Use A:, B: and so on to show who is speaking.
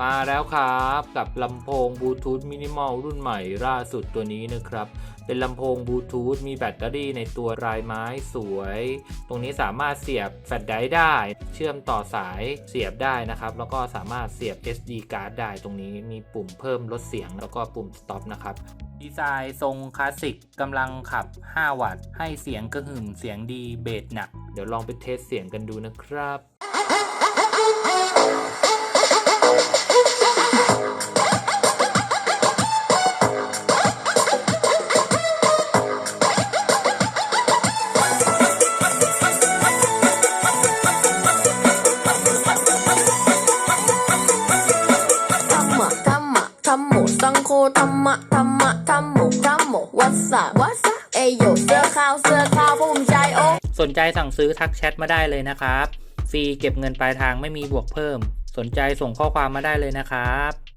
A: มาแล้วครับกับลำโพงบลูทูธมินิมอลรุ่นใหม่ล่าสุดตัวนี้นะครับ เป็นลำโพงบลูทูธมีแบตเตอรี่ในตัวรายไม้สวย ตรงนี้สามารถเสียบแฟลชไดรฟ์ได้ เชื่อมต่อสายเสียบได้นะครับ แล้วก็สามารถเสียบ SD card ได้ตรงนี้มีปุ่มเพิ่มลดเสียง แล้วก็ปุ่ม stop นะครับดีไซน์ทรงคลาสสิกกำลังขับ 5 วัตต์ให้เสียงกระหึ่มเสียงดีเบสหนักเดี๋ยวลองไปเทสเสียงกันดูนะครับ
B: สังโฆธรรมะธรรมะธรรมโมธรรมโมวัสสะวัสสะเอโยเสื้อขาวเสื้อขาวภูมิใจโอ
A: สนใจสั่งซื้อทักแชทมาได้เลยนะครับ ฟรีเก็บเงินปลายทางไม่มีบวกเพิ่ม สนใจส่งข้อความมาได้เลยนะครับ